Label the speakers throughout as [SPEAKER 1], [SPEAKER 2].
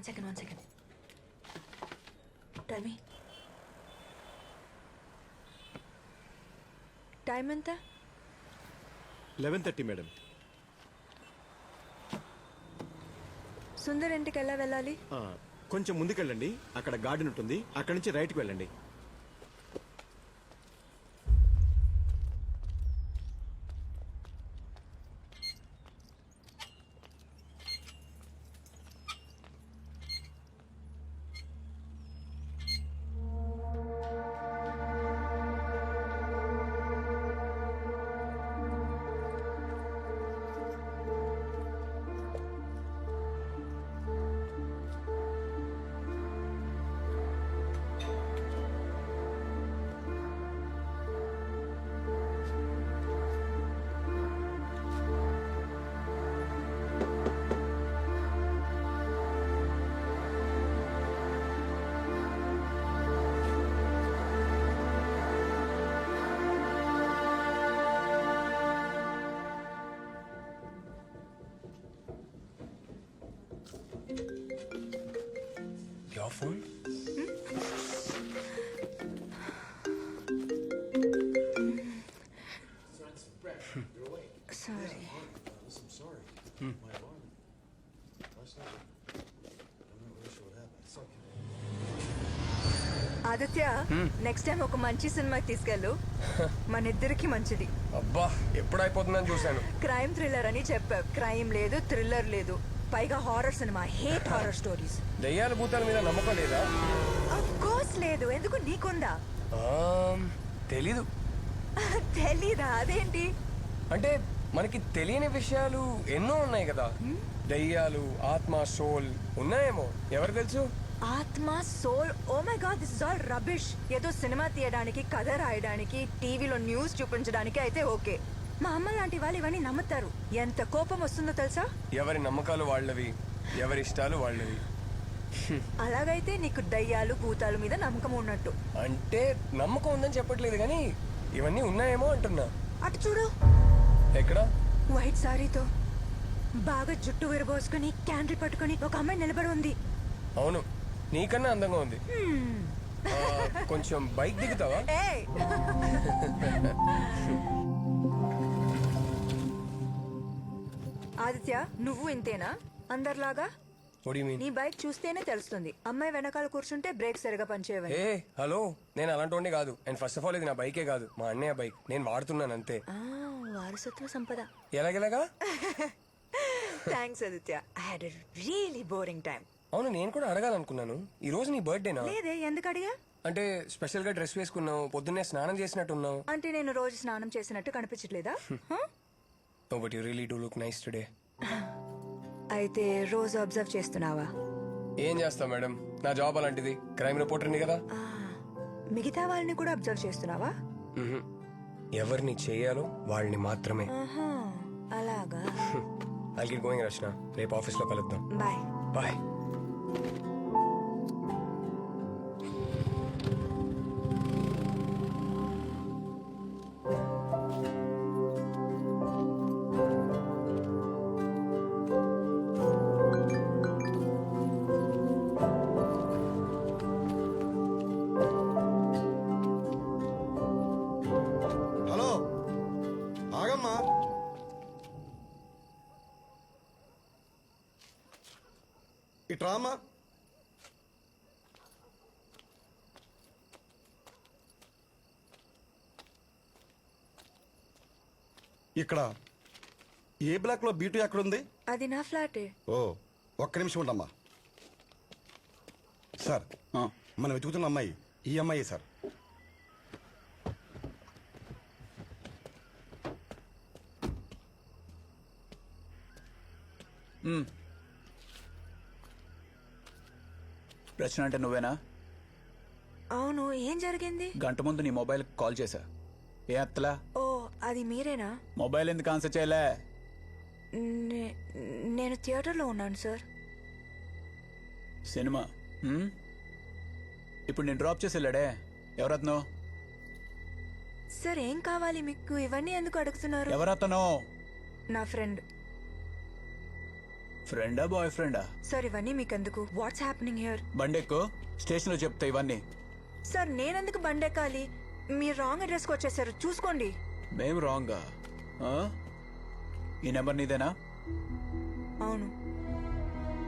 [SPEAKER 1] One second one second tell me time ఎంత?
[SPEAKER 2] Eleven thirty madam
[SPEAKER 1] Sundar ఇంటికి ఎలా వెళ్ళాలి?
[SPEAKER 2] కొంచెం ముందుకెళ్ళండి. అక్కడ గార్డెన్ ఉంటుంది. అక్కడ నుంచి రైట్కి వెళ్ళండి.
[SPEAKER 3] Phone
[SPEAKER 1] sorry Aditya next time ఒక మంచి సినిమాకి తీసుకెళ్ళు. మన ఇద్దరికి మంచిది.
[SPEAKER 3] అబ్బా ఎప్పుడు అయిపోతుందని చూశాను.
[SPEAKER 1] క్రైమ్ థ్రిల్లర్ అని చెప్పావు. క్రైమ్ లేదు థ్రిల్లర్ లేదు. పైగా horror cinema hate horror stories
[SPEAKER 3] దెయ్యాల భూతాల మీద నమ్మకం లేదా?
[SPEAKER 1] ఆఫ్ కోర్స్ లేదు. ఎందుకు నీకుందా?
[SPEAKER 3] తెలీదు.
[SPEAKER 1] తెలీదా? అదేంటి?
[SPEAKER 3] అంటే మనకి తెలియని విషయాలు ఎన్నో ఉన్నాయి కదా. దయ్యాలు ఆత్మ సోల్ ఉన్నాయేమో. ఎవరు తెలుసు?
[SPEAKER 1] ఆత్మ soul oh my god this is all rubbish ఏదో సినిమా తీయడానికి కథ రాయడానికి టీవీలో న్యూస్ చూపించడానికి అయితే ఓకే. మా అమ్మ లాంటి వాళ్ళు ఇవన్నీ నమ్ముతారు. ఎంత కోపం వస్తుందో తెలుసా?
[SPEAKER 3] ఎవరి నమ్మకాలు వాళ్ళవి ఎవరి ఇష్టాలు వాళ్ళవి.
[SPEAKER 1] అలాగైతే నీకు దయ్యాలు భూతాల మీద నమ్మకం ఉన్నట్టు.
[SPEAKER 3] అంటే నమ్మకం ఉందని చెప్పట్లేదు కానీ ఇవన్నీ ఉన్నాయేమో అంటున్నా.
[SPEAKER 1] అటు చూడు.
[SPEAKER 3] ఎక్కడ?
[SPEAKER 1] వైట్ సారీతో. బాగా జుట్టు విరబోసుకుని క్యాండిల్ పట్టుకుని ఒక అమ్మాయి నిలబడి ఉంది.
[SPEAKER 3] అవును నీకన్నా అందంగా ఉంది. ఆ, కొంచెం బైక్ దిగుతావా?
[SPEAKER 1] ఏయ్! ఆదిత్య నువ్వు ఇంతేనా? అందరిలాగా?
[SPEAKER 3] What do you mean?
[SPEAKER 1] నీ బైక్ చూస్తేనే తెలుస్తుంది. అమ్మాయి వెనకాల కూర్చుంటే బ్రేక్ సరిగా పనిచేయవని.
[SPEAKER 3] ఏ హలో నేను అలాంటి కాదు. అండ్ ఫస్ట్ ఆఫ్ ఆల్ ఇది నా బైకే కాదు. మా అన్నయ్య బైక్. నేను వాడుతున్నాను అంతే.
[SPEAKER 1] ఆ, వారసత్వ సంపద.
[SPEAKER 3] ఎలాగెలాగా?
[SPEAKER 1] Thanks Aditya. I had really boring time
[SPEAKER 3] అవును నేను కూడా అడగాలనుకున్నాను. ఈ రోజు నీ బర్త్డేనా?
[SPEAKER 1] లేదే ఎందుకు అడిగా?
[SPEAKER 3] అంటే స్పెషల్గా డ్రెస్ వేసుకున్నావు పొద్దున్నే స్నానం చేసినట్టున్నావు.
[SPEAKER 1] అంటే నేను రోజు స్నానం చేసినట్టు కనిపించట్లేదా? హ?
[SPEAKER 3] But you really do look nice today
[SPEAKER 1] అయితే రోజు అబ్జర్వ్ చేస్తున్నావా?
[SPEAKER 3] ఏం చేస్తావు మేడం? నా జాబ్ అలాంటిది. క్రైమ్ రిపోర్టర్ని కదా.
[SPEAKER 1] ఆ, మిగతా వాళ్ళని కూడా అబ్జర్వ్ చేస్తున్నావా?
[SPEAKER 3] మ్హూ. ఎవరిని చేయాలో వాళ్ళని మాత్రమే.
[SPEAKER 1] ఆహా, అలాగా.
[SPEAKER 3] Get going Rachana. రేపు ఆఫీస్లో కలుద్దాం.
[SPEAKER 1] బాయ్
[SPEAKER 3] బాయ్
[SPEAKER 4] ఇట్రామా ఇక్కడ ఏ బ్లాక్లో బీటు ఎక్కడ ఉంది
[SPEAKER 1] అది నా ఫ్లాటే.
[SPEAKER 4] ఓ ఒక్క నిమిషం ఉండమ్మా సార్ మనం వెతుకుతున్న అమ్మాయి ఈ అమ్మాయి సార్.
[SPEAKER 5] రచన అంటే నువ్వేనా?
[SPEAKER 1] అవును ఏం జరిగింది?
[SPEAKER 5] గంట ముందు నీ మొబైల్ కాల్ చేశా. ఏ అత్తలా?
[SPEAKER 1] ఓ అది మీరేనా?
[SPEAKER 5] మొబైల్ ఎందుకు ఆన్సర్ చేయలే?
[SPEAKER 1] నే- నేను థియేటర్లో ఉన్నాను సార్.
[SPEAKER 5] సినిమా హ్మ్? ఇప్పుడు నేను డ్రాప్ చేసి వెళ్ళాడే. ఎవరత్నో?
[SPEAKER 1] సార్ ఏం కావాలి మీకు? ఇవన్నీ ఎందుకు అడుగుతున్నారు?
[SPEAKER 5] ఎవరతనో?
[SPEAKER 1] నా ఫ్రెండ్.
[SPEAKER 5] ఫ్రెండా బాయ్ ఫ్రెండా
[SPEAKER 1] సార్ ఇవన్నీ మీకెందుకు? What's happening here.
[SPEAKER 5] బండెక్కు? స్టేషన్లో చెప్తా ఇవన్నీ.
[SPEAKER 1] సార్ నేనెందుకు బండెక్కాలి? మీరు రాంగ్ అడ్రస్కి వచ్చేసారు. చూసుకోండి.
[SPEAKER 5] మేము రాంగా? ఈ నెంబర్ నీదేనా?
[SPEAKER 1] అవును.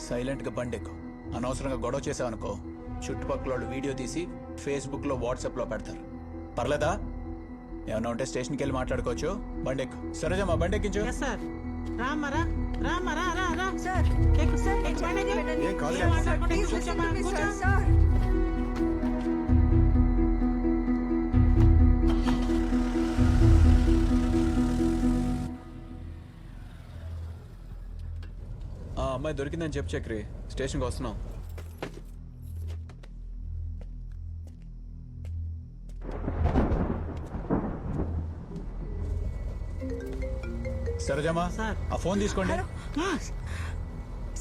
[SPEAKER 5] సైలెంట్గా బండెక్కు. అనవసరంగా గొడవ చేసావనుకో చుట్టుపక్కల వాళ్ళు వీడియో తీసి ఫేస్బుక్లో వాట్సాప్లో పెడతారు. పర్లేదా? ఏమన్నా ఉంటే స్టేషన్కి వెళ్ళి మాట్లాడుకోవచ్చు. బండెక్కు. సరేజమ్మా బండెక్కించు.
[SPEAKER 6] సార్ రామరా రామరా రా రా
[SPEAKER 1] సార్.
[SPEAKER 6] ఎక్కు,
[SPEAKER 1] సార్
[SPEAKER 6] ఎక్కు, బండి ఎక్కు.
[SPEAKER 2] ఏం కాదు
[SPEAKER 6] ఏం మాట్లాడకుండా
[SPEAKER 1] ప్లీజ్
[SPEAKER 6] కూర్చోమ్మా,
[SPEAKER 1] లిసన్ టు మీ
[SPEAKER 6] కూర్చో.
[SPEAKER 1] Sir sir.
[SPEAKER 5] ఆ అమ్మాయి దొరికిందని చెప్పు చక్రి. స్టేషన్కి వస్తున్నాం. సరేజమ్మా
[SPEAKER 6] సార్.
[SPEAKER 5] ఆ ఫోన్ తీసుకోండి.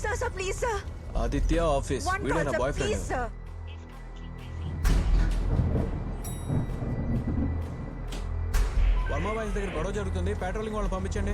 [SPEAKER 1] Sir sir please sir.
[SPEAKER 5] Aditya office. వీడే నా boy
[SPEAKER 1] please
[SPEAKER 5] friend
[SPEAKER 1] sir
[SPEAKER 5] Varma boys దగ్గర గొడవ జరుగుతుంది. పెట్రోలింగ్ వాళ్ళని పంపించండి.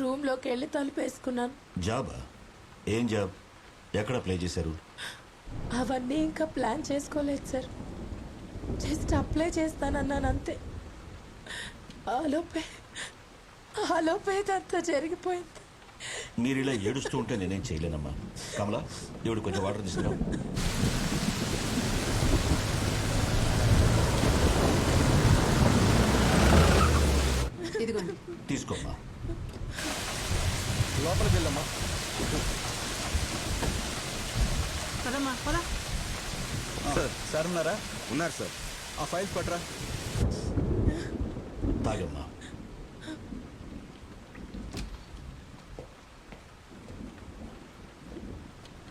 [SPEAKER 6] రూమ్లోకి వెళ్ళి తలుపేసుకున్నాను
[SPEAKER 7] జాబా? ఏం జాబ్? ఎక్కడ ప్లే చేశారు?
[SPEAKER 6] అవన్నీ ఇంకా ప్లాన్ చేసుకోలేదు సార్. జస్ట్ అప్లై చేస్తానన్నాను అంతే. ఆలోపే ఆలోపే ఇదంతా జరిగిపోయింది.
[SPEAKER 7] మీరు ఇలా ఏడుస్తూ ఉంటే నేనేం చేయలేనమ్మా. కమలా దేవుడు కొంచెం వాటర్ తీసుకురా తీసుకోమ్మా.
[SPEAKER 4] లోపలికి వెళ్ళమ్మా.
[SPEAKER 6] పదమ్మా పద.
[SPEAKER 5] సార్. ఉన్నారా?
[SPEAKER 2] ఉన్నారు సార్.
[SPEAKER 5] ఆ ఫైల్స్ పట్టరా.
[SPEAKER 7] తాగమ్మా.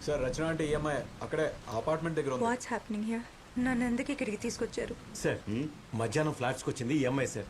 [SPEAKER 5] సార్ రచన అంటే ఈఎంఐ అక్కడే అపార్ట్మెంట్ దగ్గర ఉంది.
[SPEAKER 1] వాట్స్ హ్యాపెనింగ్ హియర్ నన్ను ఎందుకు ఇక్కడికి తీసుకొచ్చారు?
[SPEAKER 2] సార్ మధ్యాహ్నం ఫ్లాట్స్కి వచ్చింది ఈ అమ్మాయి సార్.